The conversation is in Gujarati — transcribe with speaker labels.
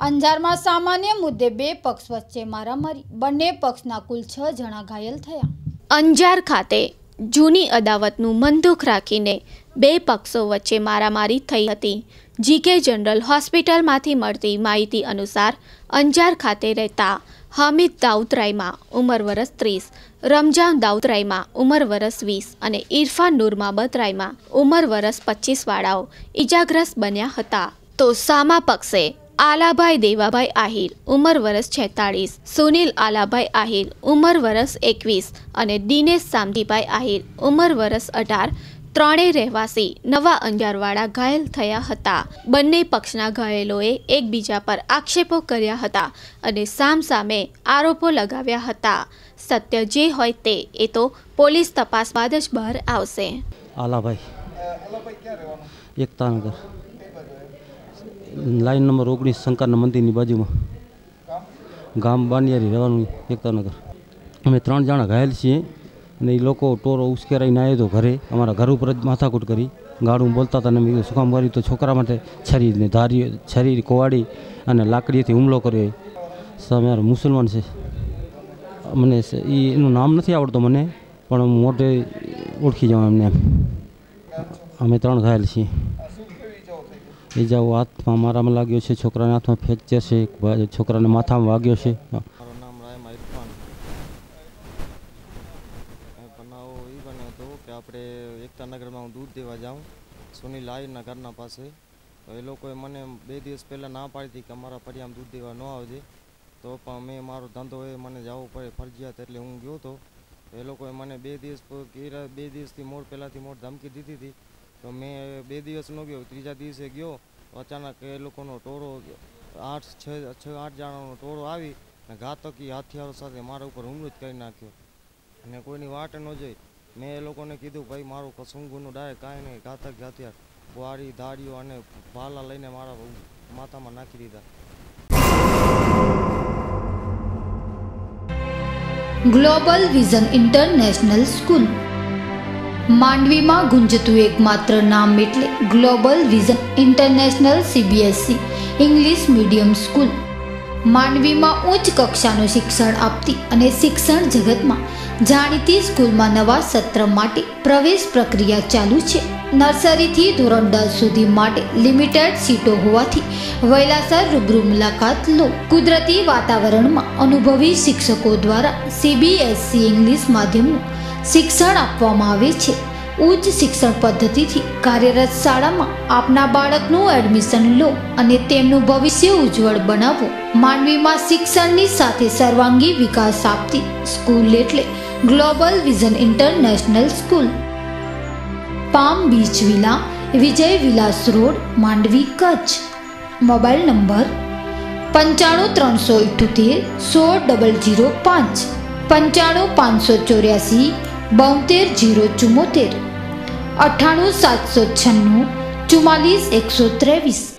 Speaker 1: અંજારમાં સામાન્ય મુદ્દે બે પક્ષ વચ્ચે મારામારી. બંને પક્ષના કુલ છ જણા ઘાયલ થયા. અંજાર ખાતે જૂની અદાવતનું મનદુખ રાખીને બે પક્ષો વચ્ચે મારામારી થઈ હતી. જીકે જનરલ હોસ્પિટલમાંથી મળતી માહિતી અનુસાર અંજાર ખાતે રહેતા હામિદ દાઉદરાયમાં ઉંમર વરસ ત્રીસ, રમજાન દાઉદરાયમાં ઉંમર વરસ વીસ અને ઇરફાન નુરમાબત રાયમાં ઉંમર વરસ પચીસ વાળાઓ ઇજાગ્રસ્ત બન્યા હતા. તો સામા પક્ષે આલાભાઈ દેવાભાઈ આહિર, ઉંમર વરસ છેતાળીસ. સુનિલ આલાભાઈ આહિર, ઉંમર વરસ એકવીસ. અને દિનેશ સામજીભાઈ આહિર, ઉંમર વરસ અઢાર. ત્રણેય રહેવાસી નવા અંજારવાળા ઘાયલ થયા હતા. બંને પક્ષના ઘાયલોએ એકબીજા પર આક્ષેપો કર્યા હતા અને સામસામે આરોપો લગાવ્યા હતા. સત્ય જે હોય તે, એ તો પોલીસ તપાસ બાદ જ બહાર આવશે.
Speaker 2: આલાભાઈ એકતાનગર લાઈન નંબર ઓગણીસ, શંકરના મંદિરની બાજુમાં. ગામ બાનિયારી રહેવાનું એકતાનગર. અમે ત્રણ જણા ઘાયલ છીએ અને એ લોકો ટોરો ઉશ્કેરાઈને આવ્યો તો ઘરે. અમારા ઘર ઉપર જ માથાકૂટ કરી. ગાળું બોલતા હતા અને મેં કીધું, શું કર્યું? તો છોકરા માટે છરીને ધારી છરી કોવાડી અને લાકડીથી હુમલો કર્યો. સામે મુસલમાન છે. મને એ એનું નામ નથી આવડતું મને, પણ મોઢે ઓળખી જાઉં એમને એમ. અમે ત્રણ ઘાયલ છીએ. ઈજાઓ હાથમાં મારામાં લાગ્યો છે, છોકરાના હાથમાં ફ્રેક્ચર છે છોકરાને માથામાં વાગ્યો છે.
Speaker 3: મારું નામ રાયમા ઇરફાન બનાવ એ બન્યો હતો કે આપણે એકતાનગરમાં હું દૂધ દેવા જાઉં સુનિલ આયરના ઘરના પાસે. તો એ લોકોએ મને બે દિવસ પહેલાં ના પાડી હતી કે અમારા ફરિયામાં દૂધ દેવા ન આવજે. તો પણ મેં મારો ધંધો એ મને જવું પડે, ફરજિયાત એટલે હું ગયો હતો એ લોકોએ મને બે દિવસ બે દિવસથી મોડ પહેલાંથી મોડ ધમકી દીધી હતી. તો મેં બે દિવસ ન ગયો, ત્રીજા દિવસે ગયો, અચાનક એ લોકોનો ટોળો આઠ, છ છ, આઠ જણાનો ટોળો આવી ને ઘાતકી હથિયારો સાથે મારા ઉપર હુમલો જ કરી નાખ્યો. અને કોઈની વાટ ન જોઈ મેં એ લોકોને કીધું, ભાઈ, મારું કશું ગુનું ડાયરેક્ટ કાંઈ નહીં, ઘાતક હથિયાર, વાળી ધાડીઓ અને ભાલા લઈને મારા માથામાં નાખી દીધા.
Speaker 1: ગ્લોબલ વિઝન ઇન્ટરનેશનલ સ્કૂલ માંડવીમાં ગુંજતું એકમાત્ર નામ એટલે global vision international CBSE English medium school માંડવીમાં ઉચ્ચ કક્ષાનું શિક્ષણ આપતી અને શિક્ષણ જગતમાં જાણીતી સ્કૂલમાં નવા સત્ર માટે પ્રવેશ પ્રક્રિયા ચાલુ છે. નર્સરીથી ધોરણ દસ સુધી માટે લિમિટેડ સીટો હોવાથી વૈલાસર રૂબરૂ મુલાકાત લો. કુદરતી વાતાવરણમાં અનુભવી શિક્ષકો દ્વારા સીબીએસસી ઇંગ્લિશ માધ્યમનું શિક્ષણ આપવામાં આવે છે. ઉચ્ચ શિક્ષણ પદ્ધતિથી કાર્યરત શાળામાં આપના બાળકનું એડમિશન લો અને તેમનું ભવિષ્ય ઉજ્જવળ બનાવો. માંડવીમાં શિક્ષણની સાથે સર્વાંગી વિકાસ આપતી સ્કૂલ એટલે global vision international school palm beach villa, Vijay Vilas road, Mandvi Kutch. Mobile number પંચાણું ત્રણસો ઇઠ્યોતેર, સોળ ડબલ જીરો પાંચ. પંચાણું પાંચસો ચોર્યાસી બોતેર જીરો ચુમ્મોતેર અઠ્ઠાણું સાતસો છન્નું ચુમ્માલીસ એકસો ત્રેવીસ.